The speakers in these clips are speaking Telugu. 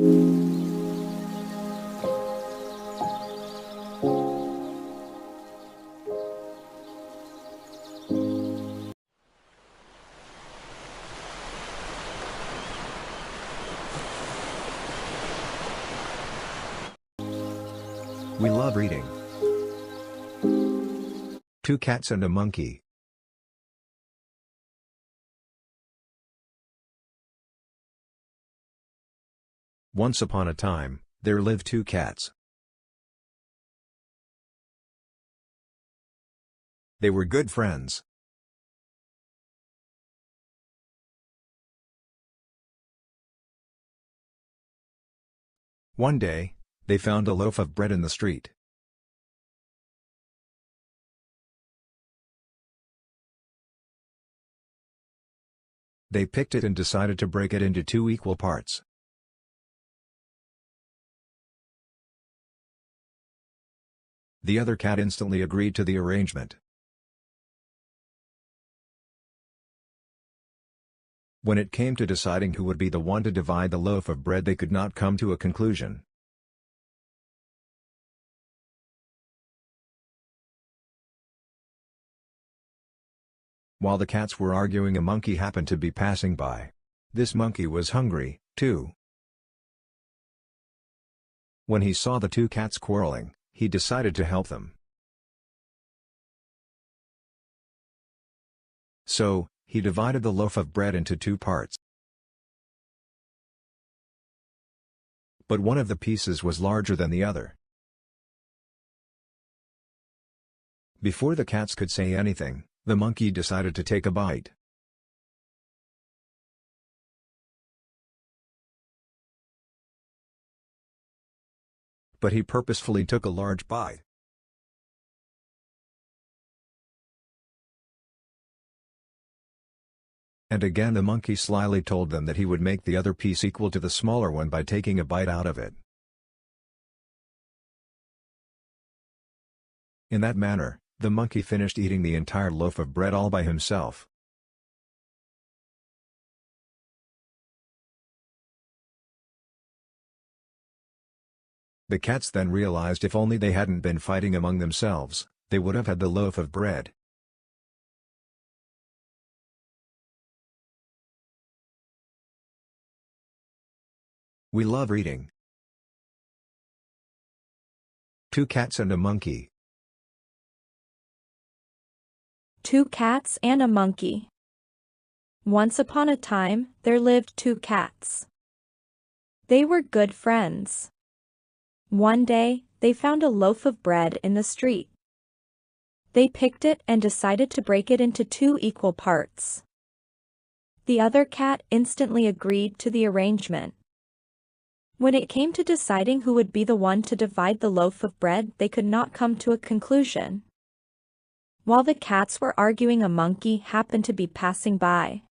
We love reading. Two cats and a monkey. Once upon a time, there lived two cats. They were good friends. One day, they found a loaf of bread in the street. They picked it and decided to break it into two equal parts. The other cat instantly agreed to the arrangement. When it came to deciding who would be the one to divide the loaf of bread they could not come to a conclusion. While the cats were arguing a monkey happened to be passing by. This monkey was hungry, too. When he saw the two cats quarreling, he decided to help them. So, he divided the loaf of bread into two parts. But one of the pieces was larger than the other. Before the cats could say anything, the monkey decided to take a bite. But he purposefully took a large bite. And again the monkey slyly told them that he would make the other piece equal to the smaller one by taking a bite out of it. In that manner, the monkey finished eating the entire loaf of bread all by himself. The cats then realized if only they hadn't been fighting among themselves, they would have had the loaf of bread. We love reading. Two cats and a monkey. Two cats and a monkey. Once upon a time, there lived two cats. They were good friends. One day, they found a loaf of bread in the street. They picked it and decided to break it into two equal parts. The other cat instantly agreed to the arrangement. When it came to deciding who would be the one to divide the loaf of bread, they could not come to a conclusion. While the cats were arguing a monkey happened to be passing by.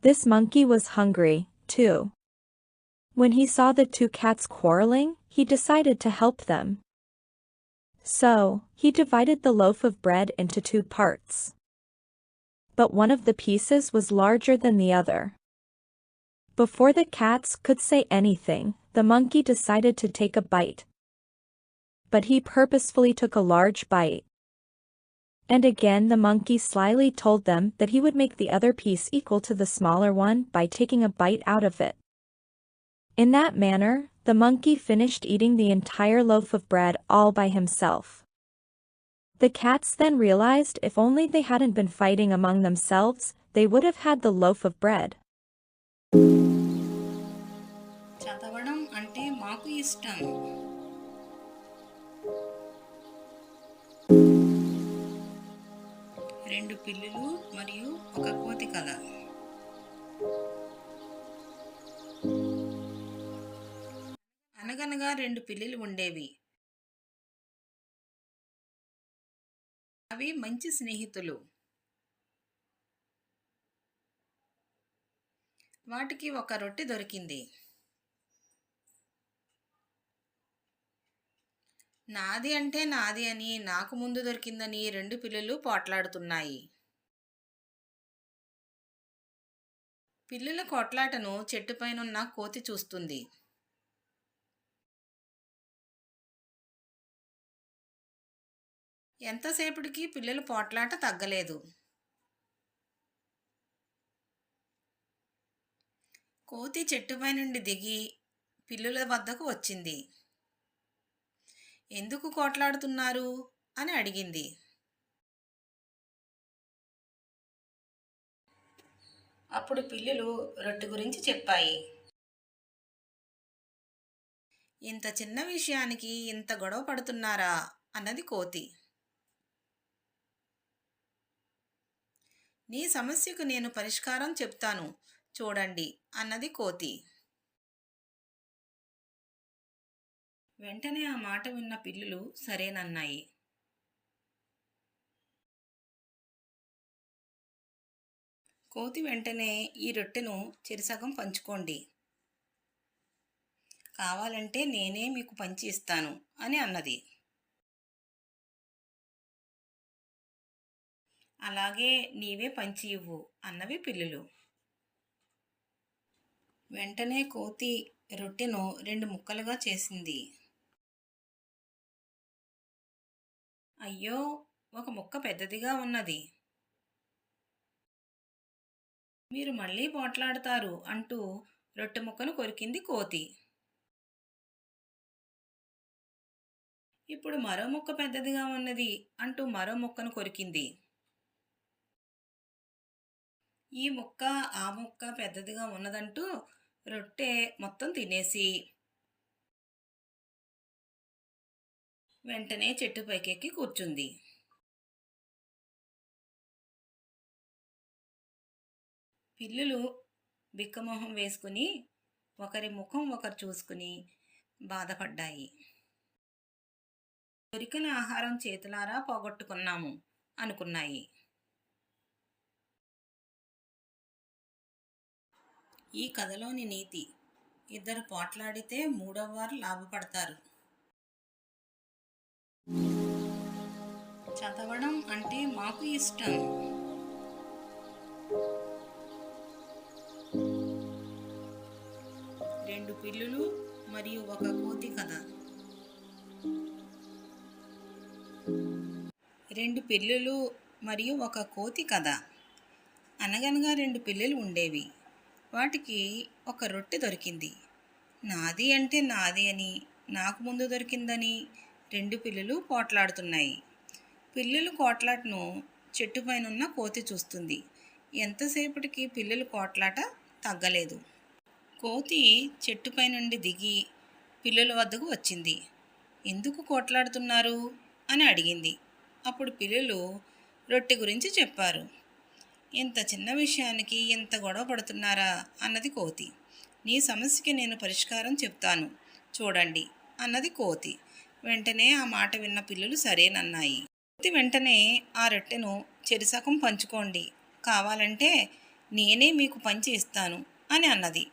This monkey was hungry, too. When he saw the two cats quarreling, he decided to help them. So, he divided the loaf of bread into two parts. But one of the pieces was larger than the other. Before the cats could say anything, the monkey decided to take a bite. But he purposefully took a large bite. And again the monkey slyly told them that he would make the other piece equal to the smaller one by taking a bite out of it. In that manner, the monkey finished eating the entire loaf of bread all by himself. The cats then realized if only they hadn't been fighting among themselves, they would have had the loaf of bread. చదవడం అంటే మాకు ఇష్టం రెండు పిల్లులు మరియు ఒక కోతి కథ రెండు పిల్లులు ఉండేవి. అవి మంచి స్నేహితులు. వాటికి ఒక రొట్టె దొరికింది. నాది అంటే నాది అని నాకు ముందు దొరికిందని రెండు పిల్లులు పోట్లాడుతున్నాయి. పిల్లుల కొట్లాటను చెట్టుపైనున్న కోతి చూస్తుంది. ఎంతసేపటికి పిల్లల పోట్లాట తగ్గలేదు. కోతి చెట్టుపై నుండి దిగి పిల్లుల వద్దకు వచ్చింది. ఎందుకు కోట్లాడుతున్నారు? అని అడిగింది. అప్పుడు పిల్లులు రొట్టె గురించి చెప్పాయి. ఇంత చిన్న విషయానికి ఇంత గొడవ పడుతున్నారా? అన్నది కోతి. నీ సమస్యకు నేను పరిష్కారం చెప్తాను. చూడండి అన్నది కోతి. వెంటనే ఆ మాట విన్న పిల్లులు సరేనన్నాయి. కోతి వెంటనే ఈ రొట్టెను చెరిసగం పంచుకోండి. కావాలంటే నేనే మీకు పంచి ఇస్తాను అని అన్నది. అలాగే నీవే పంచి ఇవ్వు అన్నవి పిల్లులు. వెంటనే కోతి రొట్టెను రెండు ముక్కలుగా చేసింది. అయ్యో ఒక ముక్క పెద్దదిగా ఉన్నది. మీరు మళ్ళీ పోట్లాడతారు అంటూ రొట్టె ముక్కను కొరికింది కోతి. ఇప్పుడు మరో ముక్క పెద్దదిగా ఉన్నది అంటూ మరో ముక్కను కొరికింది. ఈ ముక్క ఆ ముక్క పెద్దదిగా ఉన్నదంటూ రొట్టె మొత్తం తినేసి వెంటనే చెట్టు పైకెక్కి కూర్చుంది. పిల్లులు బిక్కమొహం వేసుకుని ఒకరి ముఖం ఒకరు చూసుకుని బాధపడ్డాయి. దొరికిన ఆహారం చేతులారా పోగొట్టుకున్నాము అనుకున్నాయి. ఈ కథలోని నీతి. ఇద్దరు పోట్లాడితే మూడవ వారు లాభపడతారు. చదవడం అంటే మాకు ఇష్టం. రెండు పిల్లులు మరియు ఒక కోతి కథ. రెండు పిల్లులు మరియు ఒక కోతి కథ. అనగనగా రెండు పిల్లులు ఉండేవి. వాటికి ఒక రొట్టె దొరికింది. నాది అంటే నాది అని నాకు ముందు దొరికిందని రెండు పిల్లులు పోట్లాడుతున్నాయి. పిల్లులు కోట్లాటను చెట్టుపైనున్న కోతి చూస్తుంది. ఎంతసేపటికి పిల్లులు కోట్లాట తగ్గలేదు. కోతి చెట్టుపై నుండి దిగి పిల్లుల వద్దకు వచ్చింది. ఎందుకు కోట్లాడుతున్నారు? అని అడిగింది. అప్పుడు పిల్లులు రొట్టె గురించి చెప్పారు. ఇంత చిన్న విషయానికి ఇంత గొడవ పడుతున్నారా? అన్నది కోతి. నీ సమస్యకి నేను పరిష్కారం చెప్తాను. చూడండి అన్నది కోతి. వెంటనే ఆ మాట విన్న పిల్లులు సరేనన్నాయి. కోతి వెంటనే ఆ రొట్టెను చెరిసకం పంచుకోండి. కావాలంటే నేనే మీకు పంచి ఇస్తాను అని అన్నది.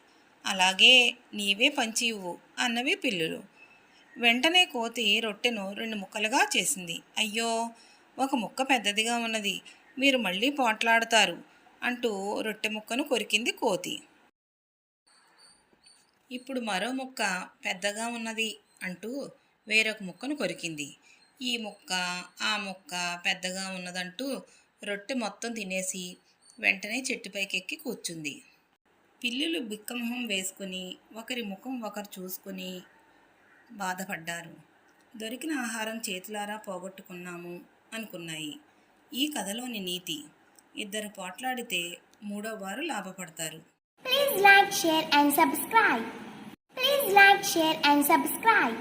అలాగే నీవే పంచి ఇవ్వు అన్నవి పిల్లులు. వెంటనే కోతి రొట్టెను రెండు ముక్కలుగా చేసింది. అయ్యో! ఒక ముక్క పెద్దదిగా ఉన్నది. మీరు మళ్ళీ పోట్లాడతారు అంటూ రొట్టె ముక్కను కొరికింది కోతి. ఇప్పుడు మరో ముక్క పెద్దగా ఉన్నది అంటూ వేరొక ముక్కను కొరికింది. ఈ ముక్క ఆ ముక్క పెద్దగా ఉన్నదంటూ రొట్టె మొత్తం తినేసి వెంటనే చెట్టుపైకి ఎక్కి కూర్చుంది. పిల్లులు బిక్కమొహం వేసుకుని ఒకరి ముఖం ఒకరు చూసుకుని బాధపడ్డారు. దొరికిన ఆహారం చేతులారా పోగొట్టుకున్నాము అనుకున్నాయి. ఈ కథలోని నీతి. ఇద్దరు పోట్లాడితే మూడో వారు లాభపడతారు. Please like share and subscribe please like share and subscribe